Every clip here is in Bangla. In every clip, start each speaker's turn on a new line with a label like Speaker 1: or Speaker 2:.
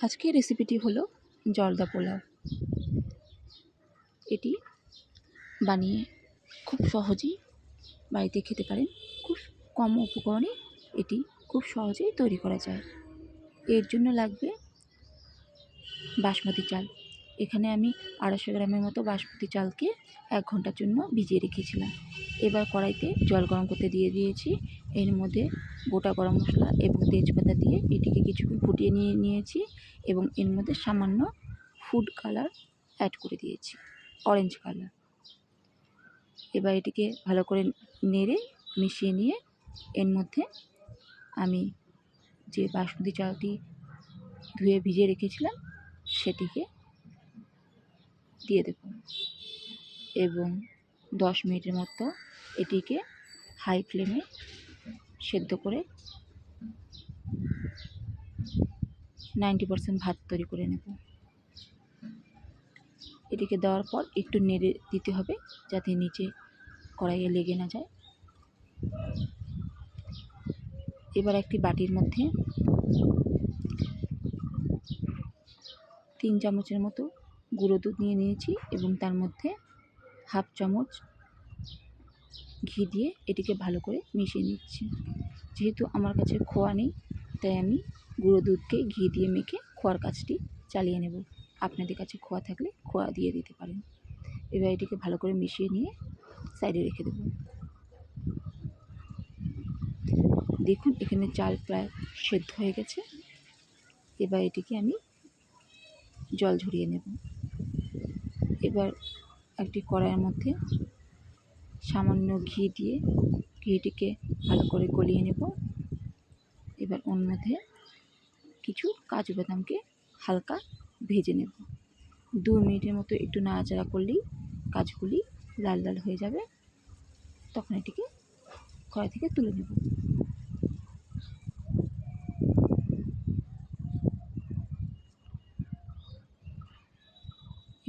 Speaker 1: আজকের রেসিপিটি হলো জর্দা পোলাও। এটি বানিয়ে খুব সহজেই বাড়িতে খেতে পারেন। খুব কম উপকরণে এটি খুব সহজেই তৈরি করা যায়। এর জন্য লাগবে বাসমতি চাল। এখানে আমি আড়াইশো গ্রামের মতো বাসমতি চালকে এক ঘণ্টার জন্য ভিজিয়ে রেখেছিলাম। এবার কড়াইতে জল গরম করতে দিয়ে দিয়েছি। এর মধ্যে গোটা গরম মশলা এবং তেজপাতা দিয়ে এটিকে কিছুক্ষণ ফুটিয়ে নিয়ে নিয়েছি এবং এর মধ্যে সামান্য ফুড কালার অ্যাড করে দিয়েছি অরেঞ্জ কালার এবার এটিকে ভালো করে নেড়ে মিশিয়ে নিয়ে এর মধ্যে আমি যে বাসমতি চালটি ধুয়ে ভিজিয়ে রেখেছিলাম, সেটিকে দিয়ে দেব এবং দশ মিনিটের মতো এটিকে হাই ফ্লেমে সেদ্ধ করে নাইনটি পারসেন্ট ভাত তৈরি করে নেব। এটিকে দেওয়ার পর একটু নেড়ে দিতে হবে যাতে নিচে কড়াইয়ে লেগে না যায়। এবার একটি বাটির মধ্যে তিন চামচের মতো গুঁড়ো দুধ নিয়ে নিয়েছি এবং তার মধ্যে হাফ চামচ ঘি দিয়ে এটিকে ভালো করে মিশিয়ে নিচ্ছি। যেহেতু আমার কাছে খোয়া নেই, তাই আমি গুঁড়ো দুধকে ঘি দিয়ে মেখে খোয়ার কাজটি চালিয়ে নেব। আপনাদের কাছে খোয়া থাকলে খোয়া দিয়ে দিতে পারেন। এবার এটিকে ভালো করে মিশিয়ে নিয়ে সাইডে রেখে দেব। দেখুন, এখানে চাল প্রায় সেদ্ধ হয়ে গেছে। এবার এটিকে আমি জল ঝরিয়ে নেব। এবার একটি কড়াইয়ের মধ্যে সামান্য ঘি দিয়ে ঘিটিকে ভালো করে গলিয়ে নেব। এবার ওর মধ্যে কিছু কাজু বাদামকে হালকা ভেজে নেব। দু মিনিটের মতো একটু নাড়াচাড়া করলেই কাজগুলি লাল লাল হয়ে যাবে। তখন এটিকে কড়াই থেকে তুলে নেব।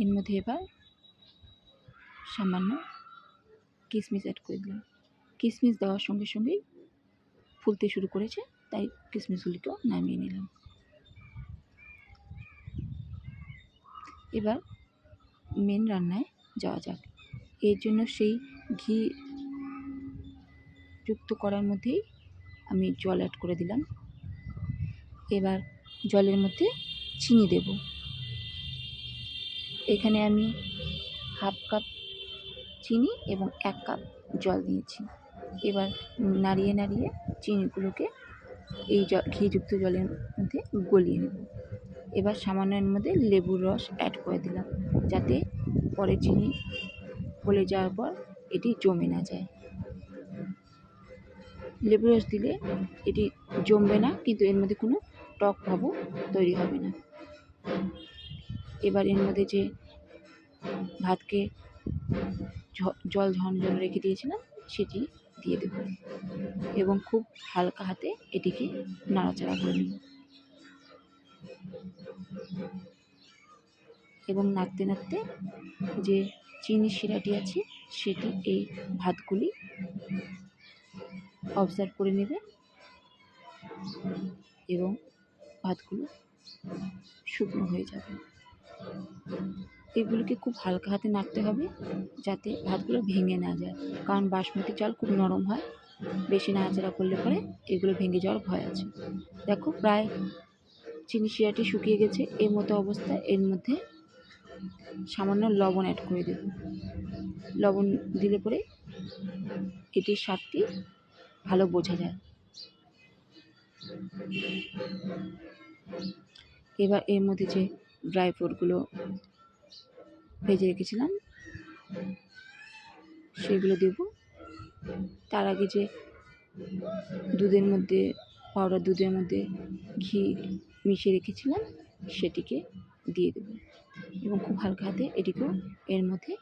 Speaker 1: এর মধ্যে এবার সামান্য কিশমিশ অ্যাড করে দিলাম। কিশমিশ দেওয়ার সঙ্গে সঙ্গেই ফুলতে শুরু করেছে, তাই কিশমিশগুলিকেও নামিয়ে নিলাম। এবার মেন রান্নায় যাওয়া যাক। এর জন্য সেই ঘি যুক্ত করার মধ্যেই আমি জল অ্যাড করে দিলাম। এবার জলের মধ্যে চিনি দেব। এখানে আমি হাফ কাপ চিনি এবং এক কাপ জল দিয়েছি। এবার নাড়িয়ে নাড়িয়ে চিনিগুলোকে এই জ, ঘিযুক্ত জলের মধ্যে গলিয়ে নেব। এবার সামান্য এর মধ্যে লেবুর রস অ্যাড করে দিলাম যাতে পরে চিনি গলে যাওয়ার পর এটি জমে না যায়। লেবু রস দিলে এটি জমবে না, কিন্তু এর মধ্যে কোনো টক ভাবও তৈরি হবে না। এবার এর মধ্যে যে ভাতকে জল ঝনঝন রেখে দিয়েছিলাম, সেটি দিয়ে দেব এবং খুব হালকা হাতে এটিকে নাড়াচাড়া করে নেব। এবং নাড়তে নাড়তে যে চিনি শিরাটি আছে, সেটি এই ভাতগুলি অবজার্ভ করে নেবে এবং ভাতগুলো শুকনো হয়ে যাবে। এগুলোকে খুব হালকা হাতে নাড়তে হবে যাতে ভাতগুলো ভেঙে না যায়। কারণ বাসমতি চাল খুব নরম হয়, বেশি নাড়াচাড়া করলে পরে এগুলো ভেঙে যাওয়ার ভয় আছে। দেখো প্রায় চিনি শিরাটি শুকিয়ে গেছে, এর মতো অবস্থায় এর মধ্যে সামান্য লবণ অ্যাড করে দেব। লবণ দিলে পরে এটির স্বাদটি ভালো বোঝা যায়। এবার এর মধ্যে যে ড্রাই ফ্রুটগুলো ভেজে রেখেছিলাম। সেগুলো দেব। তার আগে যে দুধের মধ্যে, পাউডার দুধের মধ্যে ঘি মিশিয়ে রেখেছিলাম, সেটিকে দিয়ে দেব এবং খুব হালকা হাতে এটিকেও এর মধ্যে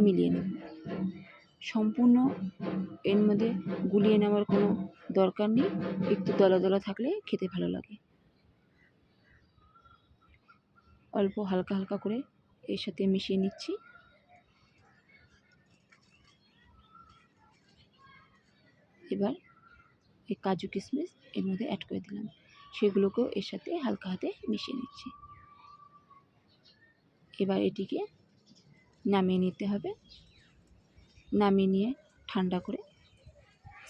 Speaker 1: মিলিয়ে নেব। সম্পূর্ণ এর মধ্যে গুলিয়ে নেওয়ার কোনো দরকার নেই, একটু দলা দলা থাকলে খেতে ভালো লাগে। অল্প হালকা হালকা করে এর সাথে মিশিয়ে নিচ্ছি। এবার এই কাজু কিশমিশ এর মধ্যে অ্যাড করে দিলাম। সেগুলোকেও এর সাথে হালকা হাতে মিশিয়ে নিচ্ছি। এবার এটিকে নামিয়ে নিতে হবে। নামিয়ে নিয়ে ঠান্ডা করে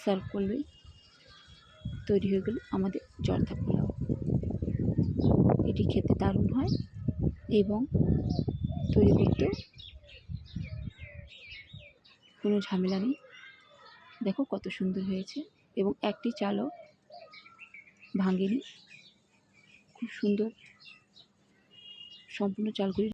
Speaker 1: সার্ভ করলেই তৈরি হয়ে গেল আমাদের জর্দা পোলাও এটি খেতে দারুণ হয়। এবং তৈরি করতেও কোনো ঝামেলা নেই। দেখো কত সুন্দর হয়েছে এবং একটি চালও ভাঙেনি। খুব সুন্দর সম্পূর্ণ চালগুলি